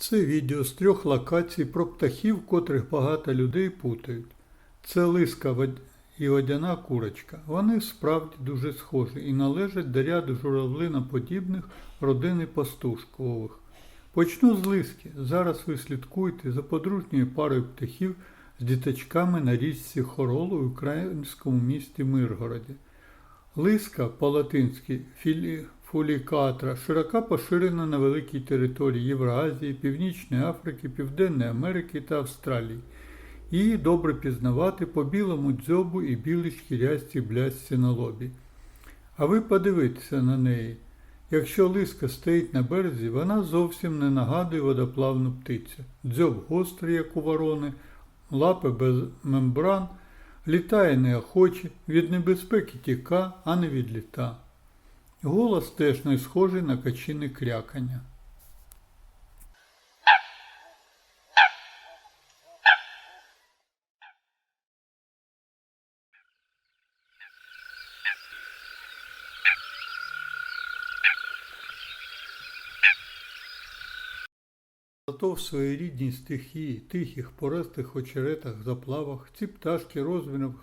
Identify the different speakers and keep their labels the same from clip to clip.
Speaker 1: Це відео з трьох локацій про птахів, котрих багато людей путають. Це лиска і водяна курочка. Вони справді дуже схожі і належать до ряду журавлиноподібних родини пастушкових. Почну з лиски. Зараз ви слідкуєте за подружньою парою птахів з діточками на річці Хоролу в українському місті Миргороді. Лиска по-латинськи філі- фулікатра широко поширена на великій території Євразії, Північної Африки, Південної Америки та Австралії. Її добре пізнавати по білому дзьобу і білій шкірястій блясці на лобі. А ви подивіться на неї. Якщо лиска стоїть на березі, вона зовсім не нагадує водоплавну птицю. Дзьоб гострий, як у ворони, лапи без мембран, літає неохоче, від небезпеки тіка, а не від літа. Голос теж не схожий на качини крякання. Зато в своїй рідній стихії, тихих пористих очеретах, заплавах, ці пташки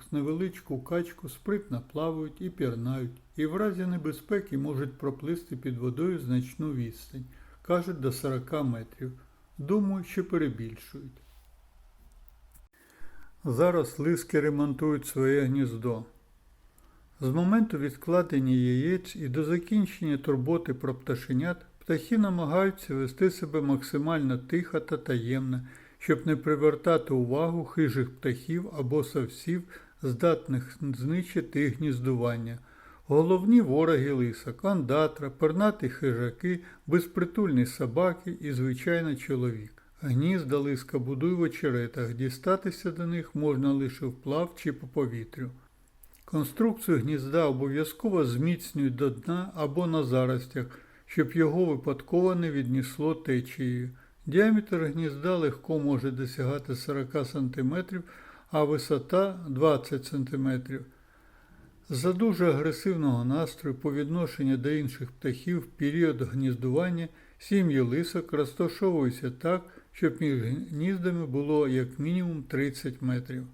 Speaker 1: з невеличку качку спритно плавають і пірнають, і в разі небезпеки можуть проплисти під водою значну відстань, кажуть до 40 метрів. Думаю, що перебільшують. Зараз лиски ремонтують своє гніздо. З моменту відкладення яєць і до закінчення турботи про пташенят птахи намагаються вести себе максимально тихо та таємно, щоб не привертати увагу хижих птахів або совсів, здатних знищити гніздування. Головні вороги лисок, андатра, пернаті хижаки, безпритульні собаки і, звичайно, чоловік. Гнізда лиска будує в очеретах, дістатися до них можна лише вплав чи по повітрю. Конструкцію гнізда обов'язково зміцнюють до дна або на заростях, щоб його випадково не віднісло течією. Діаметр гнізда легко може досягати 40 см, а висота 20 см. За дуже агресивного настрою по відношенню до інших птахів в період гніздування сім'ї лисок розташовуються так, щоб між гніздами було як мінімум 30 метрів.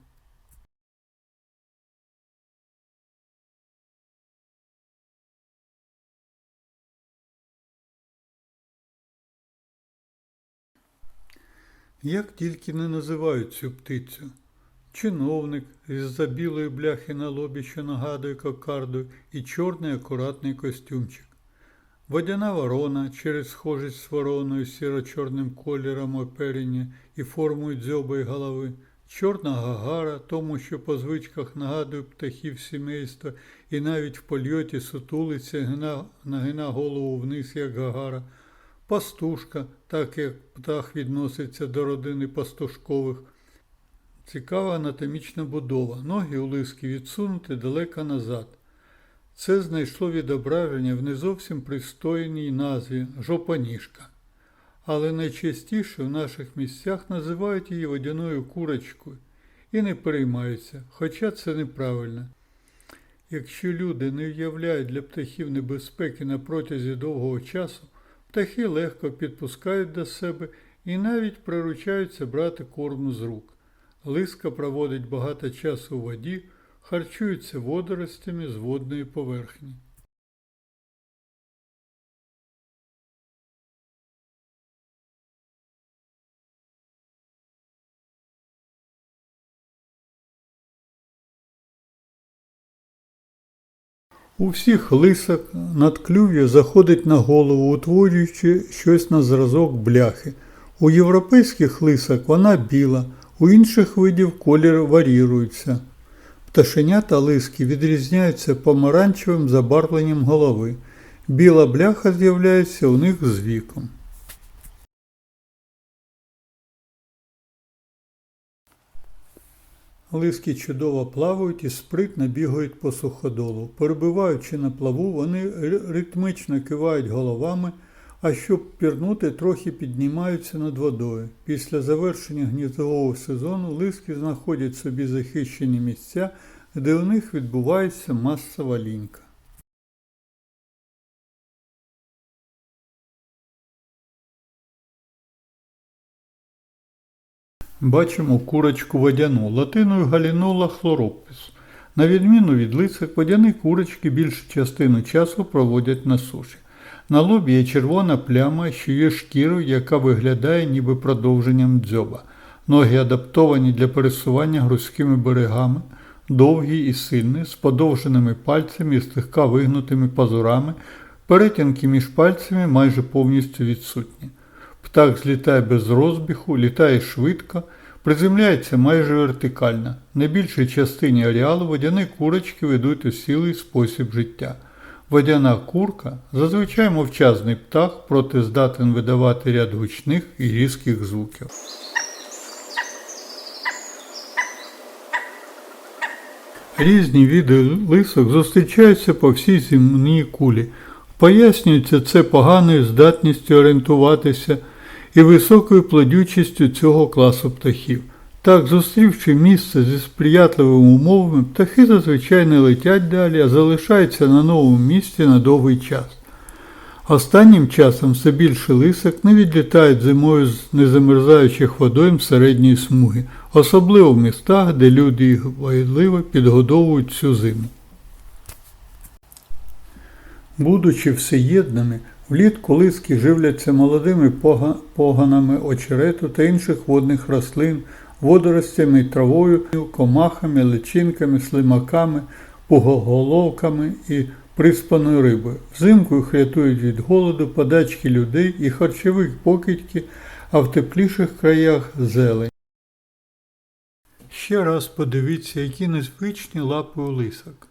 Speaker 1: Як тільки не називають цю птицю. Чиновник із-за білої бляхи на лобі, що нагадує кокарду, і чорний акуратний костюмчик. Водяна ворона через схожість з вороною сіро-чорним кольором оперення і формою дзьоба і голови. Чорна гагара, тому що по звичках нагадує птахів сімейства і навіть в польоті сутулиться, нагина голову вниз, як гагара. Пастушка, так як птах відноситься до родини пастушкових. Цікава анатомічна будова. Ноги у лиски відсунуті далеко назад. Це знайшло відображення в не зовсім пристойній назві жопаніжка. Але найчастіше в наших місцях називають її водяною курочкою і не переймаються, хоча це неправильно. Якщо люди не виявляють для птахів небезпеки на протязі довгого часу, птахи легко підпускають до себе і навіть приручаються брати корм з рук. Лиска проводить багато часу у воді, харчується водоростями з водної поверхні. У всіх лисок надклюв'я заходить на голову, утворюючи щось на зразок бляхи. У європейських лисок вона біла, у інших видів колір варірується. Пташенята лиски відрізняються помаранчевим забарвленням голови. Біла бляха з'являється у них з віком. Лиски чудово плавають і спритно бігають по суходолу. Перебиваючи на плаву, вони ритмично кивають головами, а щоб пірнути, трохи піднімаються над водою. Після завершення гніздового сезону лиски знаходять собі захищені місця, де у них відбувається масова лінька. Бачимо курочку водяну, латиною галінола хлоропис. На відміну від лисих, водяні курочки більшу частину часу проводять на суші. На лобі є червона пляма, що є шкірою, яка виглядає ніби продовженням дзьоба. Ноги адаптовані для пересування грузькими берегами, довгі і сильні, з подовженими пальцями і слегка вигнутими пазурами, перетінки між пальцями майже повністю відсутні. Птах злітає без розбіху, літає швидко, приземляється майже вертикально. На більшій частині ареалу водяні курочки ведуть усілий спосіб життя. Водяна курка зазвичай мовчазний птах, проте здатен видавати ряд гучних і різких звуків. Різні види лисок зустрічаються по всій земній кулі. Пояснюється це поганою здатністю орієнтуватися і високою плодючістю цього класу птахів. Так, зустрівши місце зі сприятливими умовами, птахи зазвичай не летять далі, а залишаються на новому місці на довгий час. Останнім часом все більше лисок не відлітають зимою з незамерзаючих водойм середньої смуги, особливо в містах, де люди їх воєдливо підгодовують всю зиму. Будучи всеєдними, влітку лиски живляться молодими поганами очерету та інших водних рослин, водоростями і травою, комахами, личинками, слимаками, пугоголовками і приспаною рибою. Взимку їх рятують від голоду, подачки людей і харчових покидьки, а в тепліших краях зелень. Ще раз подивіться, які незвичні лапи у лисок.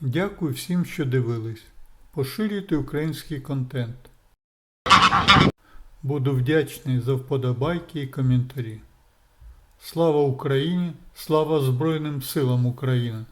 Speaker 1: Дякую всім, що дивились. Поширюйте український контент. Буду вдячний за вподобайки і коментарі. Слава Україні! Слава Збройним силам України!